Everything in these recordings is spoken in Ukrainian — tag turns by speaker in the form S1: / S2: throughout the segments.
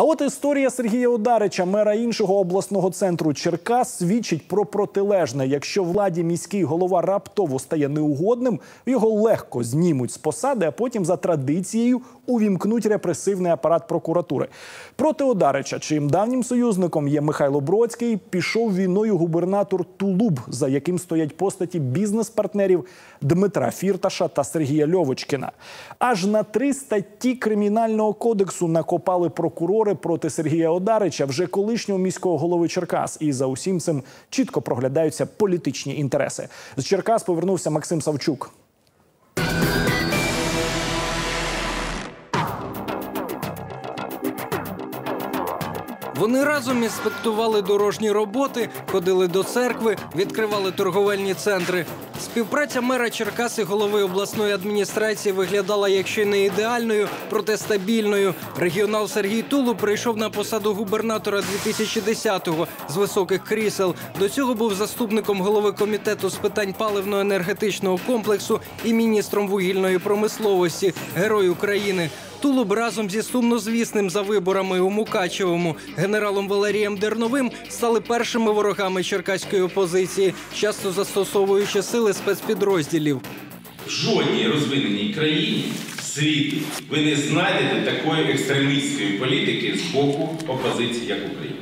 S1: А от історія Сергія Ударича, мера іншого обласного центру Черкас, свідчить про протилежне. Якщо владі міський голова раптово стає неугодним, його легко знімуть з посади, а потім за традицією увімкнуть репресивний апарат прокуратури. Проти Одарича, чиїм давнім союзником є Михайло Бродський, пішов війною губернатор Тулуб, за яким стоять постаті бізнес-партнерів Дмитра Фірташа та Сергія Льовочкіна. Аж на три статті кримінального кодексу накопали прокурори проти Сергія Одарича, вже колишнього міського голови Черкас. І за усім цим чітко проглядаються політичні інтереси. З Черкас повернувся Максим Савчук.
S2: Вони разом інспектували дорожні роботи, ходили до церкви, відкривали торговельні центри. Співпраця мера Черкас і голови обласної адміністрації виглядала, якщо не ідеальною, проте стабільною. Регіонал Сергій Тулу прийшов на посаду губернатора 2010-го з високих крісел. До цього був заступником голови комітету з питань паливно-енергетичного комплексу і міністром вугільної промисловості, герой України. Тулуб разом зі сумнозвісним за виборами у Мукачевому генералом Валерієм Дерновим стали першими ворогами черкаської опозиції, часто застосовуючи сили спецпідрозділів.
S3: В жодній розвиненій країні світу ви не знайдете такої екстремістської політики з боку опозиції, як Україна.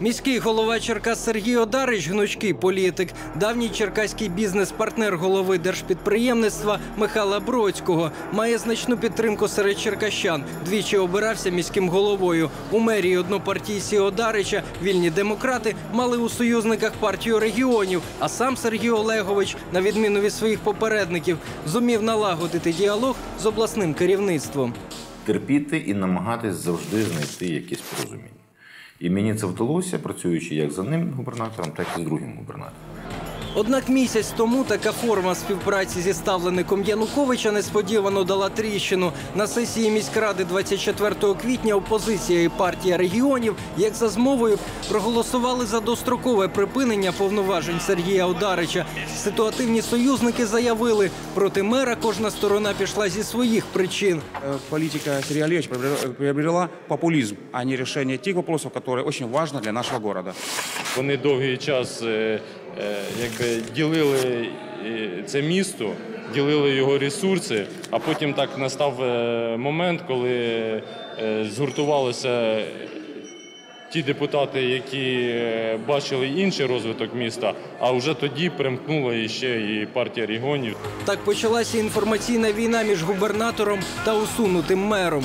S2: Міський голова Черкас Сергій Одарич, гнучкий політик, давній черкаський бізнес-партнер голови держпідприємництва Михайла Бродського, має значну підтримку серед черкащан. Двічі обирався міським головою. У мерії однопартійці Одарича вільні демократи мали у союзниках партію регіонів. А сам Сергій Олегович, на відміну від своїх попередників, зумів налагодити діалог з обласним керівництвом.
S4: терпіти і намагатись завжди знайти якісь порозуміння. І мені це вдалося, працюючи як за ним губернатором, так і з другим губернатором.
S2: Однак місяць тому така форма співпраці зі ставлеником Януковича несподівано дала тріщину. На сесії міськради 24 квітня опозиція і партія регіонів, як за змовою, проголосували за дострокове припинення повноважень Сергія Одарича. Ситуативні союзники заявили, проти мера кожна сторона пішла зі своїх причин.
S5: Э, Политика Сергея Олеговича приобрела- приобрела популизм, а не решение тех вопросов, которые очень важны для нашего города.
S6: Вони довгий час е, якби ділили е, це місто, ділили його ресурси, а потім так настав е, момент, коли згуртувалися ті депутати, які бачили інший розвиток міста, а вже тоді примкнула іще і партія регіонів.
S2: Так почалася інформаційна війна між губернатором та усунутим мером.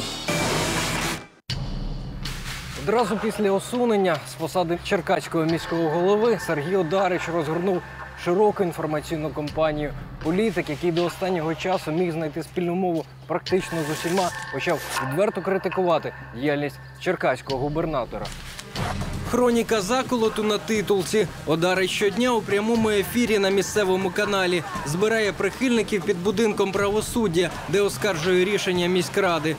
S2: Одразу після усунення з посади черкаського міського голови Сергій Одарич розгорнув широку інформаційну кампанію. Політик, який до останнього часу міг знайти спільну мову практично з усіма, почав відверто критикувати діяльність черкаського губернатора. Хроніка заколоту на титулці. Одарич щодня у прямому ефірі на місцевому каналі збирає прихильників під будинком правосуддя, де оскаржує рішення міськради.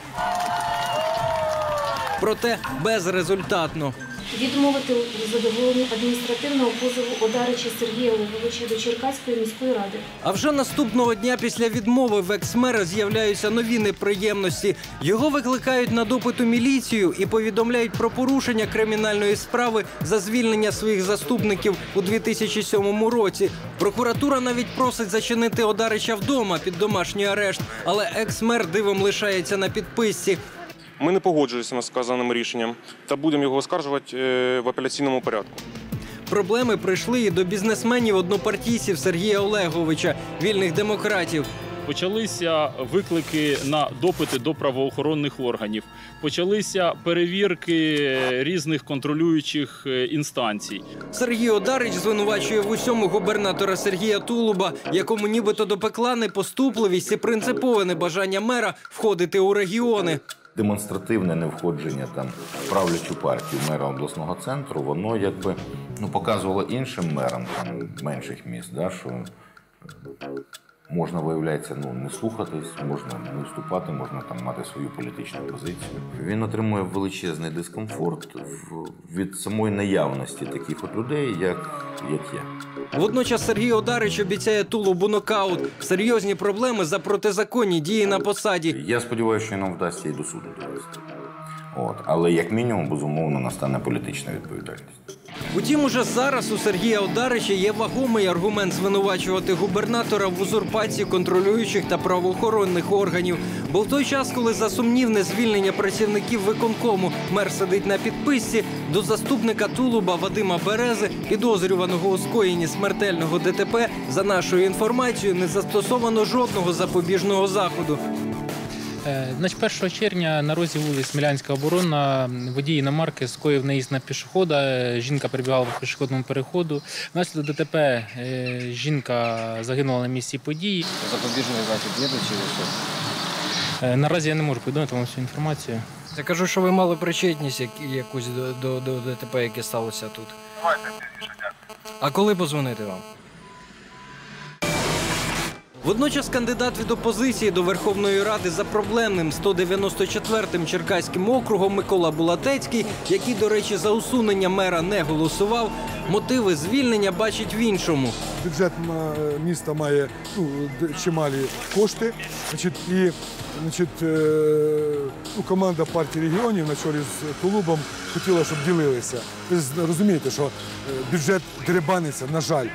S2: Проте безрезультатно.
S7: Відмовити у задоволенні адміністративного позову Одарича Сергія Олеговича до Черкаської міської ради.
S2: А вже наступного дня після відмови в екс-мера з'являються нові неприємності. Його викликають на допит у міліцію і повідомляють про порушення кримінальної справи за звільнення своїх заступників у 2007 році. Прокуратура навіть просить зачинити Одарича вдома під домашній арешт, але екс-мер дивом лишається на підписці.
S8: Ми не погоджуємося з сказаним рішенням та будемо його оскаржувати е, в апеляційному порядку.
S2: Проблеми прийшли і до бізнесменів однопартійців Сергія Олеговича, вільних демократів.
S9: Почалися виклики на допити до правоохоронних органів. Почалися перевірки різних контролюючих е, інстанцій.
S2: Сергій Одарич звинувачує в усьому губернатора Сергія Тулуба, якому нібито допекла непоступливість і принципове небажання мера входити у регіони.
S4: Демонстративне невходження там в правлячу партію мера обласного центру, воно якби ну, показувало іншим мерам там, менших міст, да, що можна, виявляється, ну, не слухатись, можна не вступати, можна там мати свою політичну позицію. Він отримує величезний дискомфорт в- від самої наявності таких от людей, як, як я.
S2: Водночас Сергій Одарич обіцяє Тулубу нокаут, серйозні проблеми за протизаконні дії на посаді.
S4: Я сподіваюся, що нам вдасться і до суду довести. От. Але як мінімум, безумовно, настане політична відповідальність.
S2: Утім, уже зараз у Сергія Одарича є вагомий аргумент звинувачувати губернатора в узурпації контролюючих та правоохоронних органів. Бо в той час, коли за сумнівне звільнення працівників виконкому мер сидить на підписці, до заступника Тулуба Вадима Берези, підозрюваного у скоєнні смертельного ДТП, за нашою інформацією, не застосовано жодного запобіжного заходу.
S10: Е, Значить, 1 червня на розі вулиць Смілянська оборона водій іномарки скоїв наїзд на пішохода. Е, Жінка перебігала по пішохідному переходу. Внаслідок ДТП е, жінка загинула на місці події.
S2: Запобіжний захід є чи що?
S10: Наразі я не можу повідомити вам всю інформацію.
S2: Я кажу, що ви мали причетність якусь до, до, до ДТП, яке сталося тут. А коли позвонити вам? Водночас кандидат від опозиції до Верховної Ради за проблемним 194-м Черкаським округом Микола Булатецький, який, до речі, за усунення мера не голосував, мотиви звільнення бачить в іншому.
S11: Бюджет ма- міста має ну, чималі кошти. Значить, і значить, е, ну, команда партії регіонів на чолі з Тулубом хотіла, щоб ділилися. Ви розумієте, що е, бюджет деребаниться, на жаль.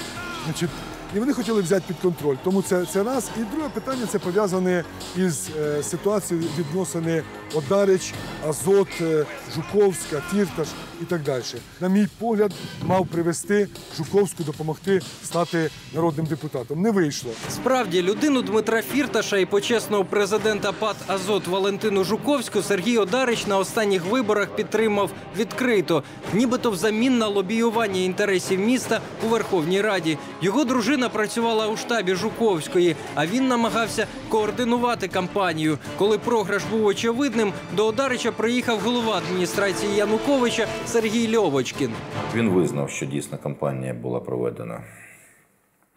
S11: Значить, і вони хотіли взяти під контроль. Тому це, це раз. І друге питання це пов'язане із е, ситуацією відносини Одарич, Азот, е, Жуковська, Фірташ і так далі. На мій погляд, мав привести Жуковську допомогти стати народним депутатом. Не вийшло.
S2: Справді, людину Дмитра Фірташа і почесного президента ПАТ Азот Валентину Жуковську Сергій Одарич на останніх виборах підтримав відкрито, нібито взамін на лобіювання інтересів міста у Верховній Раді. Його дружина працювала у штабі Жуковської, а він намагався координувати кампанію. Коли програш був очевидним, до Одарича приїхав голова адміністрації Януковича Сергій Льовочкін.
S4: Він визнав, що дійсно кампанія була проведена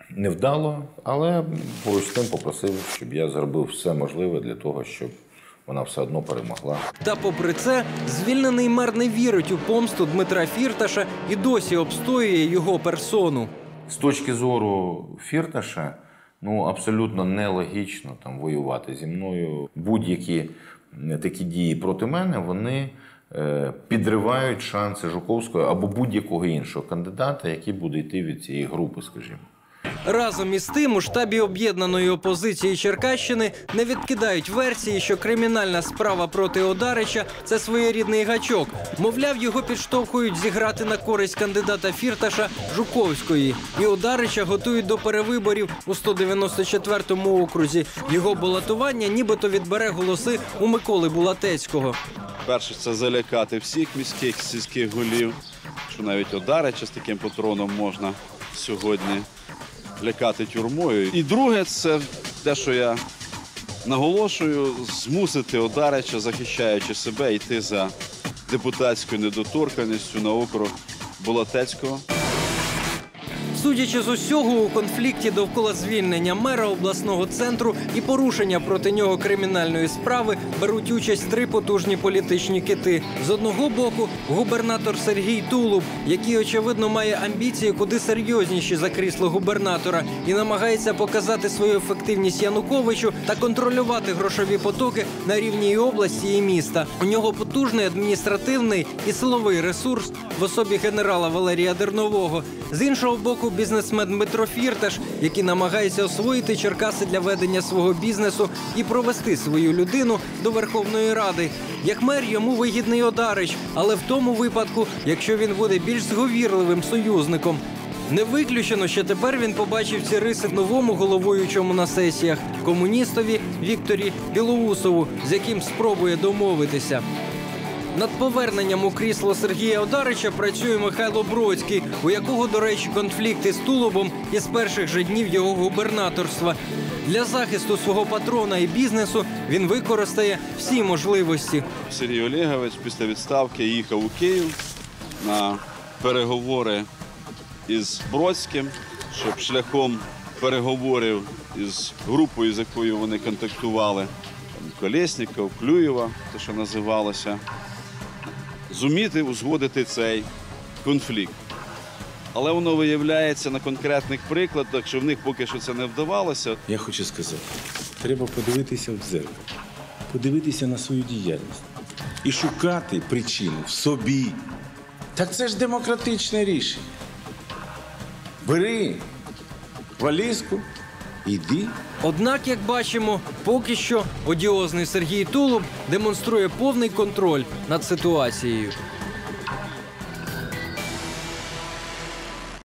S4: невдало, але поруч з тим попросив, щоб я зробив все можливе для того, щоб вона все одно перемогла.
S2: Та попри це, звільнений мер не вірить у помсту Дмитра Фірташа і досі обстоює його персону.
S4: З точки зору Фірташа, ну абсолютно нелогічно там воювати зі мною. Будь-які е, такі дії проти мене вони е, підривають шанси Жуковського або будь-якого іншого кандидата, який буде йти від цієї групи, скажімо.
S2: Разом із тим у штабі об'єднаної опозиції Черкащини не відкидають версії, що кримінальна справа проти Одарича це своєрідний гачок. Мовляв, його підштовхують зіграти на користь кандидата Фірташа Жуковської. І Одарича готують до перевиборів у 194-му окрузі. Його балотування нібито відбере голоси у Миколи Булатецького.
S12: Перше, це залякати всіх міських сільських голів, що навіть Одарича з таким патроном можна сьогодні лякати тюрмою. І друге, це те, що я наголошую, змусити Одарича, захищаючи себе, йти за депутатською недоторканістю на округ Болотецького.
S2: Судячи з усього, у конфлікті довкола звільнення мера обласного центру і порушення проти нього кримінальної справи беруть участь три потужні політичні кити. З одного боку, губернатор Сергій Тулуб, який очевидно має амбіції куди серйозніші за крісло губернатора, і намагається показати свою ефективність Януковичу та контролювати грошові потоки на рівні і області і міста. У нього потужний адміністративний і силовий ресурс в особі генерала Валерія Дернового. З іншого боку, бізнесмен Дмитро Фірташ, який намагається освоїти Черкаси для ведення свого бізнесу і провести свою людину до Верховної Ради. Як мер йому вигідний Одарич, але в тому випадку, якщо він буде більш зговірливим союзником. Не виключено, що тепер він побачив ці риси новому головуючому на сесіях комуністові Вікторі Білоусову, з яким спробує домовитися. Над поверненням у крісло Сергія Одарича працює Михайло Бродський, у якого, до речі, конфлікти з Тулубом із перших же днів його губернаторства. Для захисту свого патрона і бізнесу він використає всі можливості.
S12: Сергій Олегович після відставки їхав у Київ на переговори із Бродським, щоб шляхом переговорів із групою, з якою вони контактували, Колєсніков, Клюєва, те, що називалося, зуміти узгодити цей конфлікт. Але воно виявляється на конкретних прикладах, що в них поки що це не вдавалося.
S13: Я хочу сказати, треба подивитися в дзеркало, подивитися на свою діяльність.
S3: і шукати причину в собі. Так це ж демократичне рішення. Бери валізку, іди.
S2: Однак, як бачимо, поки що одіозний Сергій Тулуб демонструє повний контроль над ситуацією.